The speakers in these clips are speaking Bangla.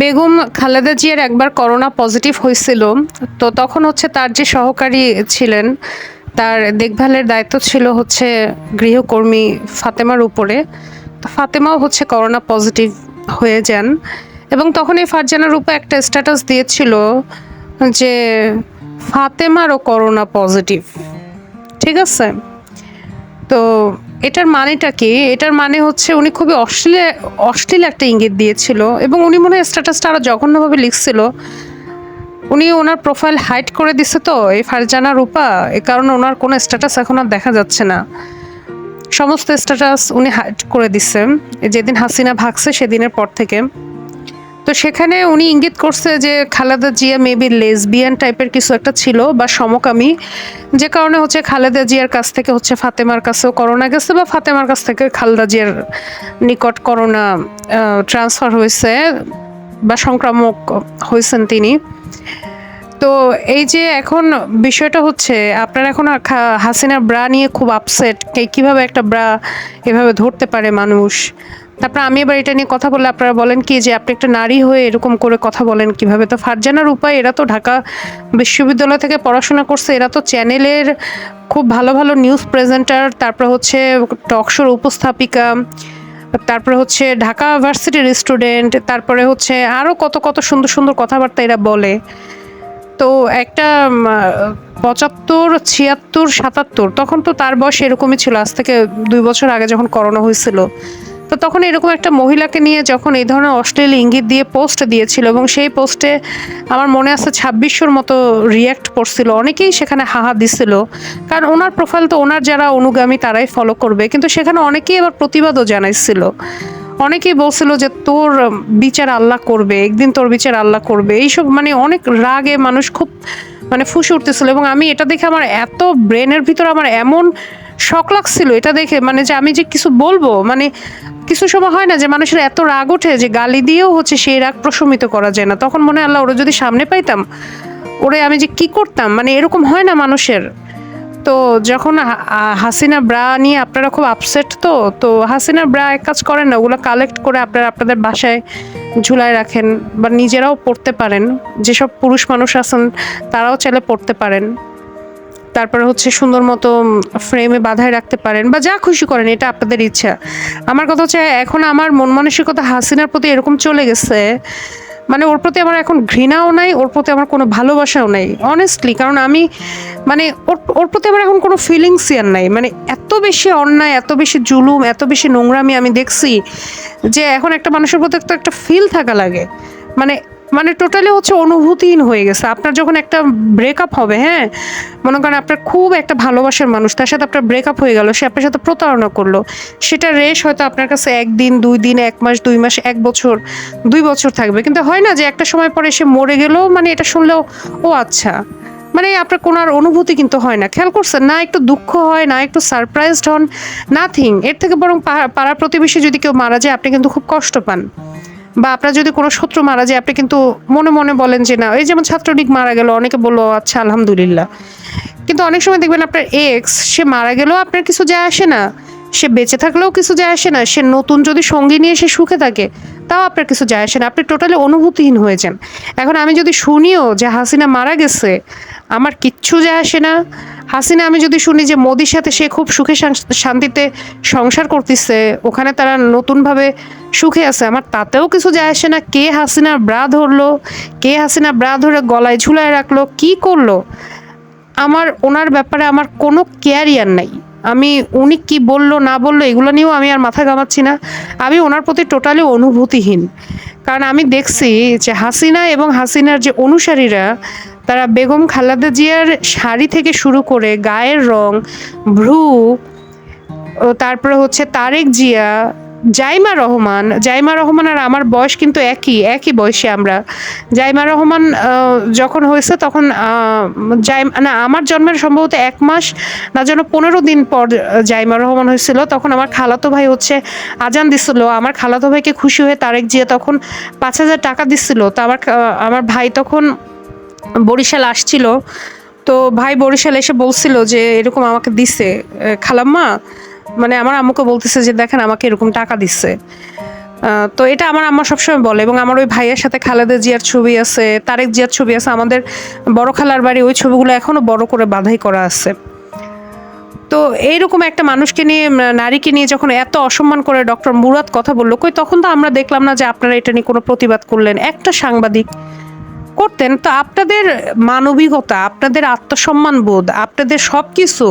বেগম খালেদা জিয়ার একবার করোনা পজিটিভ হয়েছিল, তো তখন হচ্ছে তার যে সহকারী ছিলেন, তার দেখভালের দায়িত্ব ছিল হচ্ছে গৃহকর্মী ফাতেমার উপরে। ফাতেমাও হচ্ছে করোনা পজিটিভ হয়ে যান এবং তখন এই ফারজানার উপর একটা স্ট্যাটাস দিয়েছিল যে ফাতেমারও করোনা পজিটিভ। ঠিক আছে? তো এটার মানেটা কি? এটার মানে হচ্ছে উনি খুবই অশ্লীল অশ্লীল একটা ইঙ্গিত দিয়েছিল এবং উনি মনে হয় স্ট্যাটাসটা আরও জঘন্যভাবে লিখছিল। উনি ওনার প্রোফাইল হাইট করে দিছে তো, এই ফারজানা, রূপা, এ কারণে ওনার কোনো স্ট্যাটাস এখন আর দেখা যাচ্ছে না। সমস্ত স্ট্যাটাস উনি হাইট করে দিচ্ছে যেদিন হাসিনা ভাগছে, সেদিনের পর থেকে। তো সেখানে উনি ইঙ্গিত করছে যে খালেদা জিয়া মেবি লেসবিয়ান টাইপের কিছু একটা ছিল বা সমকামী, যে কারণে হচ্ছে খালেদা জিয়ার কাছ থেকে হচ্ছে ফাতেমার কাছেও করোনা গেছে বা ফাতেমার কাছ থেকে খালেদা জিয়ার নিকট করোনা ট্রান্সফার হয়েছে বা সংক্রামক হয়েছেন তিনি। তো এই যে এখন বিষয়টা হচ্ছে, আপনার এখন আর খা- হাসিনা ব্রা নিয়ে খুব আপসেট কীভাবে একটা ব্রা এভাবে ধরতে পারে মানুষ? তারপর আমি এবার এটা নিয়ে কথা বললে আপনারা বলেন কি যে আপনি একটা নারী হয়ে এরকম করে কথা বলেন কীভাবে? তো ফারজানার উপায়, এরা তো ঢাকা বিশ্ববিদ্যালয় থেকে পড়াশোনা করছে, এরা তো চ্যানেলের খুব ভালো ভালো নিউজ প্রেজেন্টার, তারপর হচ্ছে টকশোর উপস্থাপিকা, তারপরে হচ্ছে ঢাকা ভার্সিটির স্টুডেন্ট, তারপরে হচ্ছে আরও কত কত সুন্দর সুন্দর কথাবার্তা এরা বলে। তো একটা পঁচাত্তর, ছিয়াত্তর, সাতাত্তর, তখন তো তার বয়স এরকমই ছিল। আজ থেকে দুই বছর আগে যখন করোনা হয়েছিল তো তখন এরকম একটা মহিলাকে নিয়ে যখন এই ধরনের অশ্লীল ইঙ্গিত দিয়ে পোস্ট দিয়েছিল এবং সেই পোস্টে আমার মনে আছে ছাব্বিশশোর মতো রিয়্যাক্ট করছিল। অনেকেই সেখানে হাহা দিছিল। কারণ ওনার প্রোফাইল তো ওনার যারা অনুগামী তারাই ফলো করবে। কিন্তু সেখানে অনেকেই আবার প্রতিবাদও জানাইছিল। অনেকেই বলছিল যে, তোর বিচার আল্লাহ করবে, একদিন তোর বিচার আল্লাহ করবে। এইসব মানে অনেক রাগে মানুষ খুব মানে ফুসে উঠতেছিল এবং আমি এটা দেখে আমার এত ব্রেনের ভিতর আমার এমন শখ লাগছিল এটা দেখে। মানে যে আমি যে কিছু বলব মানে কিছু সময় হয় না যে মানুষের এত রাগ ওঠে যে গালি দিয়েও হচ্ছে সেই রাগ প্রশমিত করা যায় না। তখন মনে আল্লাহ, ওরা যদি সামনে পাইতাম, ওরে আমি যে কি করতাম? মানে এরকম হয় না মানুষের। তো যখন হাসিনা ব্রা নিয়ে আপনারা খুব আপসেট তো তো হাসিনা ব্রা এক কাজ করেন না, ওগুলো কালেক্ট করে আপনারা আপনাদের বাসায় ঝুলায় রাখেন বা নিজেরাও পড়তে পারেন। যেসব পুরুষ মানুষ আছেন, তারাও চাইলে পড়তে পারেন। তারপরে হচ্ছে সুন্দর মতো ফ্রেমে বাঁধায় রাখতে পারেন বা যা খুশি করেন, এটা আপনাদের ইচ্ছা। আমার কথা হচ্ছে, এখন আমার মন মানসিকতা হাসিনার প্রতি এরকম চলে গেছে মানে ওর প্রতি আমার এখন ঘৃণাও নাই, ওর প্রতি আমার কোনো ভালোবাসাও নাই অনেস্টলি কারণ আমি মানে ওর ওর প্রতি আমার এখন কোনো ফিলিংসই আর নাই। মানে এত বেশি অন্যায়, এত বেশি জুলুম, এত বেশি নোংরামি আমি দেখছি যে এখন একটা মানুষের প্রতি একটা ফিল থাকা লাগে। মানে মানে টোটালি হচ্ছে অনুভূতিহীন হয়ে গেছে। আপনার যখন একটা ব্রেকআপ হবে হ্যাঁ? মনে করেন আপনার খুব একটা ভালোবাসার মানুষ, তার সাথে আপনার ব্রেকআপ হয়ে গেল, সে আপনার সাথে প্রতারণা করল। সেটা রেশ হয়তো আপনার কাছে একদিন, দুই দিন, এক মাস, দুই মাস, এক বছর, দুই বছর থাকবে। কিন্তু হয় না যে একটা সময় পরে সে মরে গেলেও মানে এটা শুনলেও, ও আচ্ছা। মানে আপনার কোনো আর অনুভূতি কিন্তু হয় না। খেয়াল করছেন, না একটু দুঃখ হয়, না একটু সারপ্রাইজড হন নাথিং এর থেকে বরং পাড়া প্রতিবেশী যদি কেউ মারা যায়, আপনি কিন্তু খুব কষ্ট পান। বা আপনার যদি কোনো শত্রু মারা যায়, আপনি কিন্তু মনে মনে বলেন যে না, এই যেমন ছাত্রলীগ মারা গেল, অনেকে বলল আচ্ছা আলহামদুলিল্লাহ। কিন্তু অনেক সময় দেখবেন আপনার এক্স সে মারা গেলেও আপনার কিছু যায় আসে না। সে বেঁচে থাকলেও কিছু যায় আসে না। সে নতুন যদি সঙ্গী নিয়ে সে সুখে থাকে, তাও আপনার কিছু যায় আসে না। আপনি টোটালি অনুভূতিহীন হয়ে যান। এখন আমি যদি শুনিও যে হাসিনা মারা গেছে, আমার কিচ্ছু যায় আসে না। হাসিনা, আমি যদি শুনি যে মোদির সাথে সে খুব সুখে শান্তিতে সংসার করতেছে, ওখানে তারা নতুনভাবে সুখে আছে। আমার তাতেও কিছু যায় আসে না। কে হাসিনার ব্রা ধরলো? কে হাসিনা ব্রা ধরে গলায় ঝুলায় রাখল? কি করল? আমার, ওনার ব্যাপারে আমার কোনো কেয়ারিয়ার নাই। আমি, উনি কি বলল, না বলল, এগুলো নিয়েও আমি আর মাথা ঘামাচ্ছি না। আমি ওনার প্রতি টোটালি অনুভূতিহীন। কারণ আমি দেখছি যে হাসিনা এবং হাসিনার যে অনুসারীরা, তারা বেগম খালেদা জিয়ার শাড়ি থেকে শুরু করে গায়ের রং, ভ্রু তারপরে হচ্ছে তারেক জিয়া জাইমা রহমান জাইমা রহমান আর আমার বয়স কিন্তু একই একই বয়সে আমরা। জাইমা রহমান যখন হয়েছে তখন জাইম, না, আমার জন্মের সম্ভবত এক মাস, না যেন পনেরো দিন পর জাইমা রহমান হয়েছিল, তখন আমার খালাতো ভাই হচ্ছে আজান দিছিল। আমার খালাতো ভাইকে খুশি হয়ে তারেক জিয়া তখন পাঁচ হাজার টাকা দিছিল। তো আমার আমার ভাই তখন বরিশাল আসছিল। তো ভাই বরিশাল এসে বলছিল যে, এরকম আমাকে দিছে খালাম্মা মানে আমার আম্মুকে বলতেছে যে, দেখেন, আমাকে এরকম টাকা দিচ্ছে। তো এটা আমার আম্মা সবসময় বলে এবং আমার ওই ভাইয়ের সাথে খালেদা জিয়ার ছবি আছে, তারেক জিয়ার ছবি আছে, আমাদের বড় খালার বাড়ি ওই ছবিগুলো এখনও বড় করে বাধাই করা আছে। তো এইরকম একটা মানুষকে নিয়ে নারীকে নিয়ে যখন এত অসম্মান করে ডক্টর মুরাদ কথা বলল, কই তখন তো আমরা দেখলাম না যে আপনারা এটা নিয়ে কোনো প্রতিবাদ করলেন। একটা সাংবাদিক করতেন, তো আপনাদের মানবিকতা, আপনাদের আত্মসম্মান বোধ, আপনাদের সব কিছু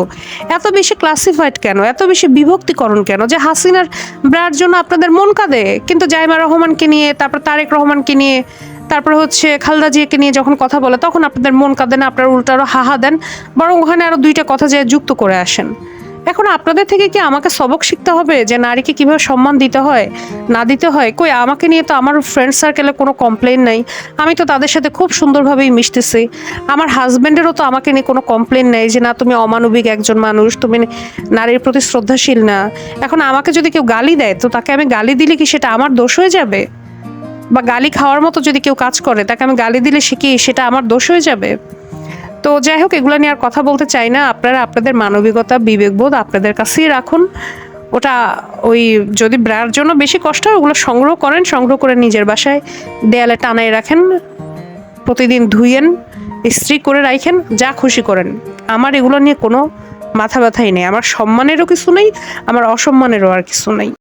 এত বেশি ক্লাসিফাইড কেন? এত বেশি বিভক্তিকরণ কেন? যে হাসিনার ব্রার জন্য আপনাদের মন কাঁদে, কিন্তু জাইমা রহমানকে নিয়ে, তারপর তারেক রহমানকে নিয়ে, তারপর হচ্ছে খালদা জিয়াকে নিয়ে যখন কথা বলে, তখন আপনাদের মন কাঁদে না, আপনারা উল্টো আরও হাহা দেন, বরং ওখানে আরও দুইটা কথা যে যুক্ত করে আসেন। এখন আপনাদের থেকে কি আমাকে সবক শিখতে হবে যে নারীকে কীভাবে সম্মান দিতে হয়, না দিতে হয়? কই, আমাকে নিয়ে তো আমার ফ্রেন্ড সার্কেলে কোনো কমপ্লেন নাই। আমি তো তাদের সাথে খুব সুন্দরভাবেই মিশতেছি। আমার হাজব্যান্ডেরও তো আমাকে নিয়ে কোনো কমপ্লেন নেই যে, না, তুমি অমানবিক একজন মানুষ, তুমি নারীর প্রতি শ্রদ্ধাশীল না। এখন আমাকে যদি কেউ গালি দেয়, তো তাকে আমি গালি দিলে কি সেটা আমার দোষ হয়ে যাবে? বা গালি খাওয়ার মতো যদি কেউ কাজ করে, তাকে আমি গালি দিলে সে কি সেটা আমার দোষ হয়ে যাবে? তো যাই হোক এগুলো নিয়ে আর কথা বলতে চাই না। আপনারা আপনাদের মানবিকতা, বিবেকবোধ আপনাদের কাছেই রাখুন। ওটা ওই যদি ব্রার জন্য বেশি কষ্ট হয়, ওগুলো সংগ্রহ করেন, সংগ্রহ করে নিজের বাসায় দেয়ালে টানায় রাখেন, প্রতিদিন ধুইয়েন ইস্ত্রি করে রাখেন যা খুশি করেন। আমার এগুলো নিয়ে কোনো মাথা ব্যথাই নেই। আমার সম্মানেরও কিছু নেই, আমার অসম্মানেরও আর কিছু নেই।